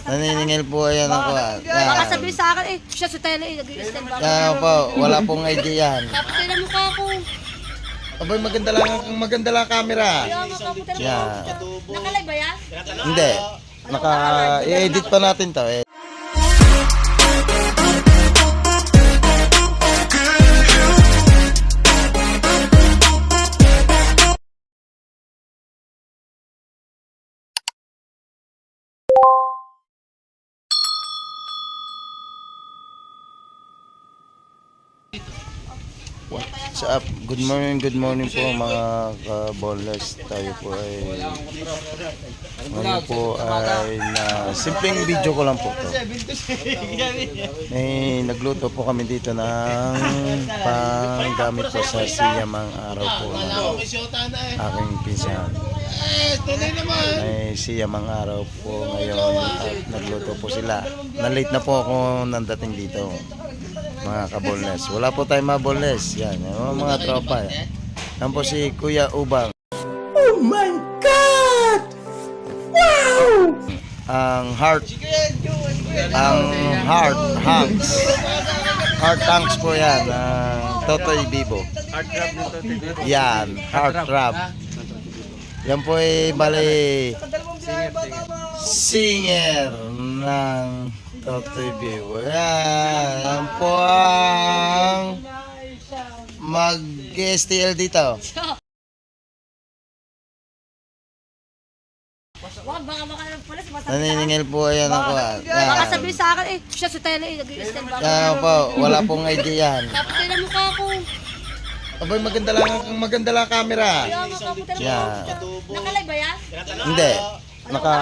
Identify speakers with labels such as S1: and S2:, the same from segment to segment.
S1: Naniningil po yan ako. ah.
S2: Baka sabihin sa akin, eh, siya sa tele, eh, nag-i-stand ba?
S1: Yan po, wala pong ID yan.
S2: Kapatid na mukha ko.
S1: Abay, maganda lang, maganda lang camera.
S2: Kaya nga kapatid na
S1: Yan.
S2: mukha ko. Nakalive ba yan?
S1: Hindi. Naka, i-edit pa natin to eh. What's up? Good morning, good morning po mga ka-boneless. Tayo po ay ngayon po ay na simpleng video ko lang po to. May nagluto po kami dito ng panggamit po sa siyamang araw po ng aking pinsan. May siyamang araw po ngayon at nagluto po sila. Na-late na po ako nandating dito mga kaboneless. Wala po tayong mga boneless. Yan, yung mga tropa. Yan. Yan po si Kuya Ubang. Oh my God! Wow! Ang heart ang heart hanks heart hanks po yan ang Totoy Bibo yan heart rap yan po ay bali singer ng Totoy Bibo yan yan po ang mag-STL dito
S2: Wag, baka baka ng pulis, masabi
S1: naniningil po yan ako.
S2: Baka sabihin sa akin, eh, siya sa tele, eh, nag-i-stand ba?
S1: yan po wala pong ID yan
S2: Kapatid na mukha ko.
S1: Abay, maganda lang, maganda lang camera.
S2: Kaya nga kapatid na
S1: Yan.
S2: mukha ko. Nakalive ba yan?
S1: Hindi. Naka,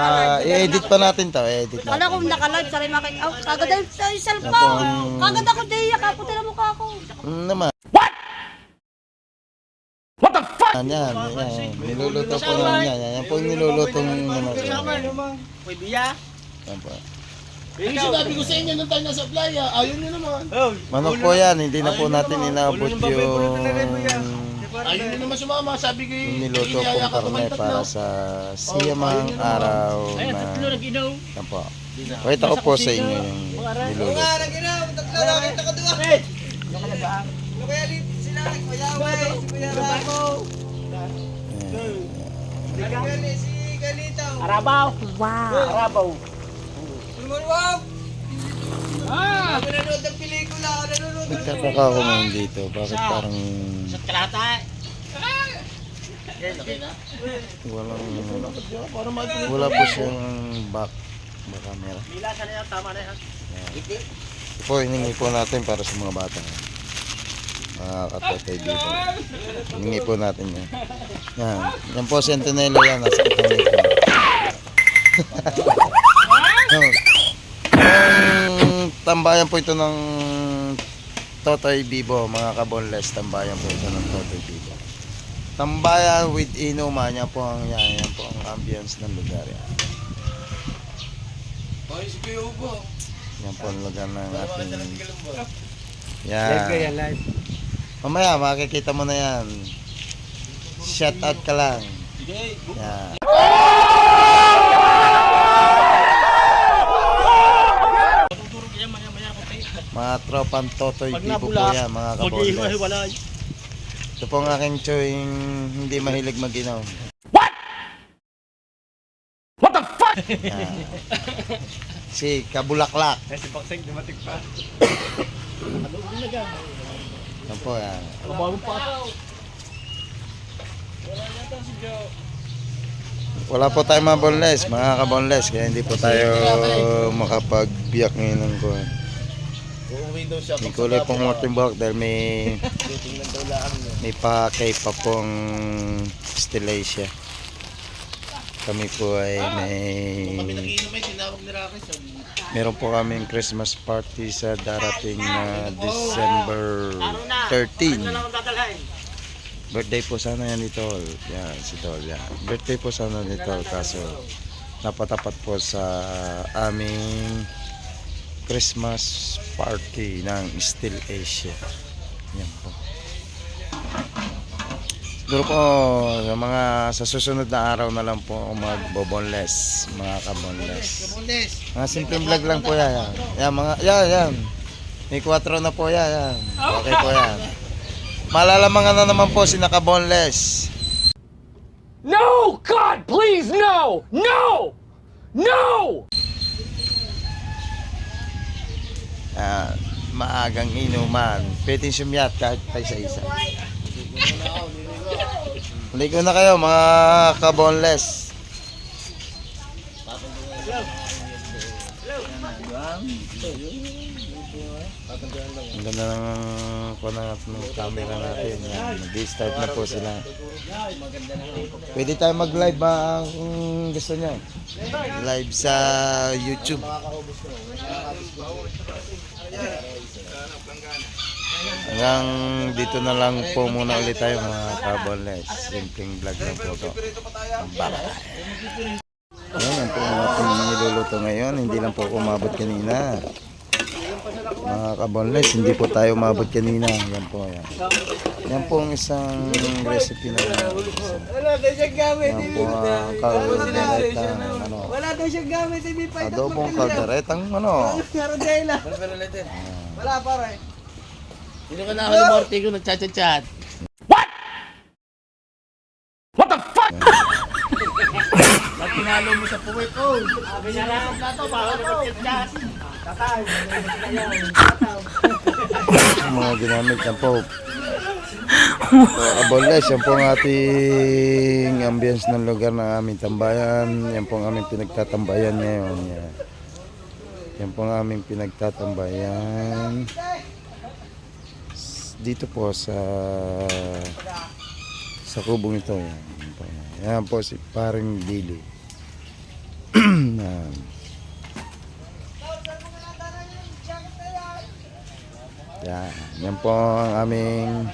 S1: i-edit pa natin to. I-edit
S2: Kala
S1: natin.
S2: ko nakalive, saray makik... Oh, kagad sa cellphone. Kagad ako diya, kapatid na mukha ko.
S1: Mm, naman. What? What the fuck? Yan, yan, yan. Niluluto po naman yan. Yan, yan po yung niluluto ng naman.
S3: Uy, biya.
S1: Yan po.
S4: Yung sinabi ko sa inyo nung tayo nasa playa, ayaw nyo naman.
S3: Oh,
S1: Manok po yan. Hindi na po natin inaabot yung
S4: Ayaw nyo naman sumama, sabi ko
S1: yung
S4: eh,
S1: niluto
S4: iniyaya
S1: kong
S4: ka
S1: karne para
S4: na.
S1: sa siyamang araw na
S3: tatlo nag-inaw.
S1: yan po. Pakita ko po sa inyo yung niluluto.
S3: Arabaw.
S2: Wow.
S3: Arabaw.
S1: Nagtataka ako ngayon dito. Bakit parang
S3: Sa kalata.
S1: Walang wala po siyang back back camera.
S3: Bilasan na yan, tama na yan.
S1: Ito po, hiningi po natin para sa mga bata. Mga dito. Hiningi po natin yan. Yan. Yan po, sentinela yan. Nasa ko. Yung tambayan po ito ng Totoy Bibo, mga kabonless. Tambayan po ito ng Totoy Bibo. Tambayan with inuman. Yan po ang, yan, yan po ang ambience ng lugar. Yan. Yan po ang lugar ng ating... Yan.
S3: live.
S1: Mamaya, makikita mo na yan. Shout out ka lang. Yan. Mga tropang Totoy Bibo po yan, mga
S3: wala.
S1: Ito po ang aking choying hindi mahilig mag-inom. What? What the fuck? si Kabulaklak.
S3: Eh, si Bakseng, dumating pa.
S1: Yan po yan.
S3: Kabago pa.
S1: Wala po tayong mga boneless, mga kaboneless. Kaya hindi po tayo makapagbiyak ngayon ng kuhan.
S4: Uuwi daw siya.
S1: May kulay pong Martin Bulk dahil may
S4: Titingnan daw lang.
S1: may pa-kay pa pong Stellacia. Kami po ay may
S4: Kami nagiinom ay tinawag ni Rocky.
S1: Meron po kaming Christmas party sa darating na December 13.
S3: Ano lang dadalhin?
S1: Birthday po sana yan ni Tol. Yan, si Tol. Yan. Birthday po sana ni Tol kaso napatapat po sa aming Christmas party ng Still Asia. Yan po. Siguro po sa mga sa susunod na araw na lang po ako magbo-boneless, mga ka-boneless. Mga simpleng vlog lang po yan. Yan, mga, yan, yan. May 4 na po yan, yan. Okay po yan. Malalamangan na naman po si naka-boneless.
S5: No! God, please, no! No! No!
S1: Ah, maagang inuman. Pwede sumyat kahit pa isa-isa. Ligo na kayo mga ka-boneless. Ang ganda ng kuha na ng camera natin. Nag-start na po sila. Pwede tayo mag-live ba kung gusto nyo? Live sa YouTube. Hanggang dito na lang po muna ulit tayo mga kabonles. Simpleng vlog lang po ito. Bye-bye. Ayan, yan po ang ating niluluto ngayon. Hindi lang po ako umabot kanina. Mga kabonles, hindi po tayo umabot kanina. Yan po, yan. Yan po ang isang recipe na yan.
S3: Wala daw siyang gamit.
S1: Yan po ang kaldereta. Ano,
S3: Wala daw siyang gamit. Ito.
S1: adobong kalderetang ano.
S3: Wala pare.
S4: Hindi ka na ako ni Morty ko nagchat-chat.
S5: What the fuck?
S4: Pag tinalo mo sa puwet, oh.
S3: Sabi niya lang na to. Baka naman yung chat. Tatay.
S1: Ang mga ginamit yan po. So, Abonles, yan po ang ating ambience ng lugar ng aming tambayan. Yan po ang aming pinagtatambayan ngayon. Yan, yan po ang aming pinagtatambayan. Dito po sa sa kubong ito. Yan, po, yan po si paring Billy. Yan. Yan, yan po ang aming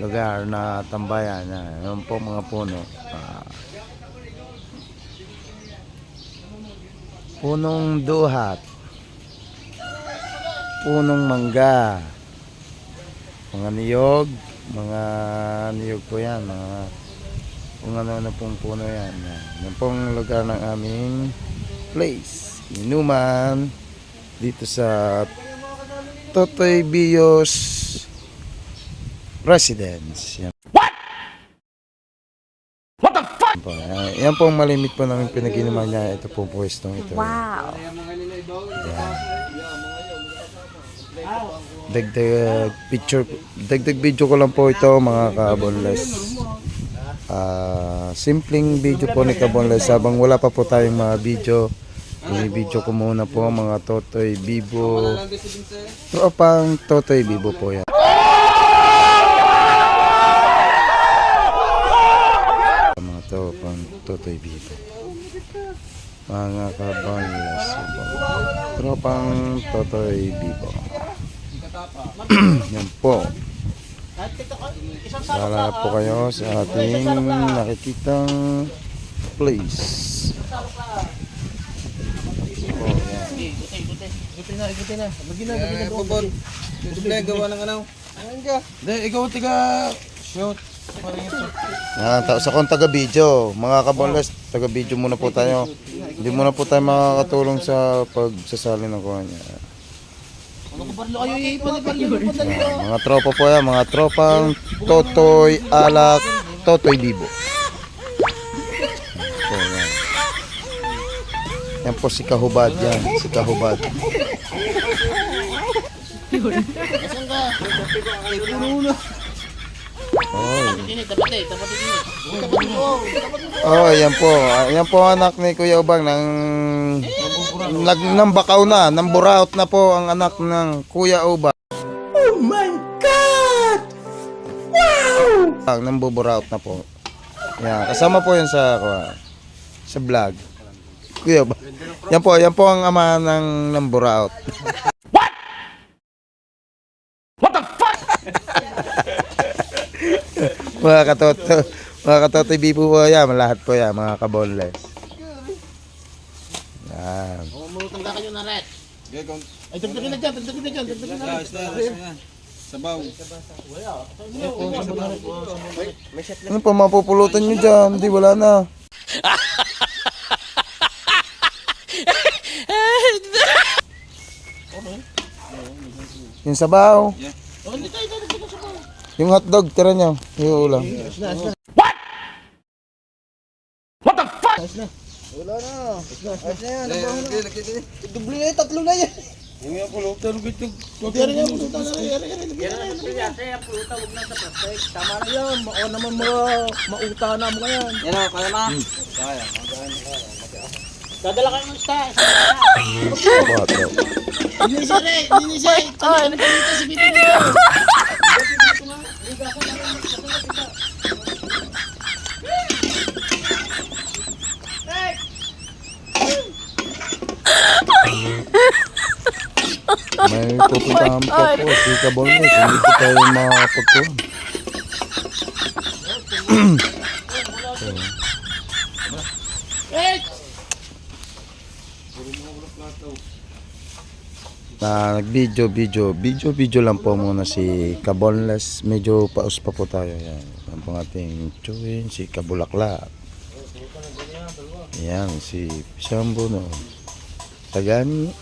S1: lugar na tambayan. Yan, yan po mga puno. Ah. punong duhat. Punong mangga. Mga niyog. Mga niyog po yan. Mga kung ano-ano pong puno yan. Yan, pong lugar ng aming place. Inuman. Dito sa Totoy Bios Residence. Yan
S5: What the fuck?
S1: po. Yan, yan po ang malimit po namin pinag-inuman niya. Ito po pwestong ito.
S2: Wow.
S1: Dagdag picture, dagdag video ko lang po ito mga kabonles. Ah, simpleng video po ni Kabonles habang wala pa po tayong mga video. Ini-video ko muna po mga Totoy Bibo. Tropang Totoy Bibo po yan. Mga tropang Totoy Bibo. Mga kabonles. Tropang Totoy Bibo. Yan po. Wala po kayo sa ating nakikitang place. Oh, yan.
S4: Ikutin na, ikutin na. Lagi na, lagi na.
S3: Pabor. Duble gawa ng ano. Ayun ka.
S4: Hindi, ikaw tiga shoot.
S1: Yan, ta- sa kung taga-video, mga kabonles, taga-video muna po tayo. Hindi muna po tayo makakatulong sa pagsasali ng kuha niya.
S4: Ano ko parlo kayo iipan ni parlo.
S1: Yan, mga tropa po yan, mga tropang Totoy Alak, Totoy Bibo. Po, yan. Po si Kahubad yan, si Kahubad.
S4: Eh, eh.
S1: Oh, yan po. Yan po anak ni Kuya Ubang ng nag ng bakaw na, ng buraot na po ang anak ng Kuya Ubang. Oh my god. Wow! Ang nang buburaot na po. Yan, kasama po yan sa sa vlog. Kuya Ubang. Yan po, yan po ang ama ng ng buraot.
S5: What the fuck?
S1: mga katoto, mga katoto bibo po yan, lahat po yan, mga kabonles. Yan.
S4: Na red. Ay, tagtagin na dyan, tagtagin na dyan, tagtagin na red.
S1: Ano pa mapupulutan nyo dyan? Hindi, wala na. Yung sabaw. Yung hotdog, tira nyo. Yung ulam.
S5: What the fuck?
S4: Yari nga, pulutan na rin, yari, yari, yari.
S3: Tama na yan. O naman mga mauta na mo yan. Yan o, kaya na. Dadala kayo ng sta.
S1: Bato.
S4: Linisay rin, linisay. Tanong ka dito si Bibi dito.
S1: May pupuntahan pa po si Kabolnes. Hindi po tayo makakapagkuhan. na nag-video, video, video, video lang po muna si Kabonless. Medyo paus pa po tayo. Yan. Ang pang ating chewin, si Kabulaklak. Yan, si Shambo, no. Tagani,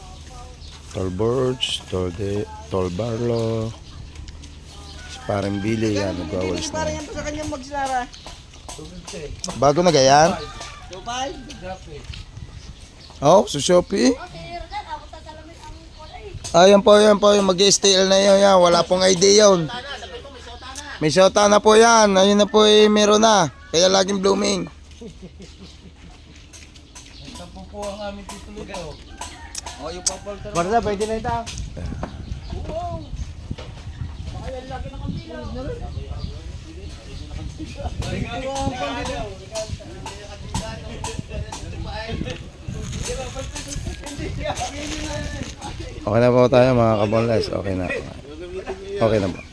S1: Tolborge, Tolde, Tolbarlo, si Parang Billy, yan, nagwawalis na.
S3: Yan pa sa kanyang magsara.
S1: Bago na gayan?
S3: Supay.
S1: Oh, sa Shopee?
S2: Ang kulay.
S1: Ayan po, yan po, yung mag-STL na yun, yan. Wala pong ID yun. May shota na po yan. Ayun na po, eh, meron na. Kaya laging blooming.
S3: Barda, pwede na ito.
S1: Okay na po tayo mga kabonles. Okay na. Okay na po.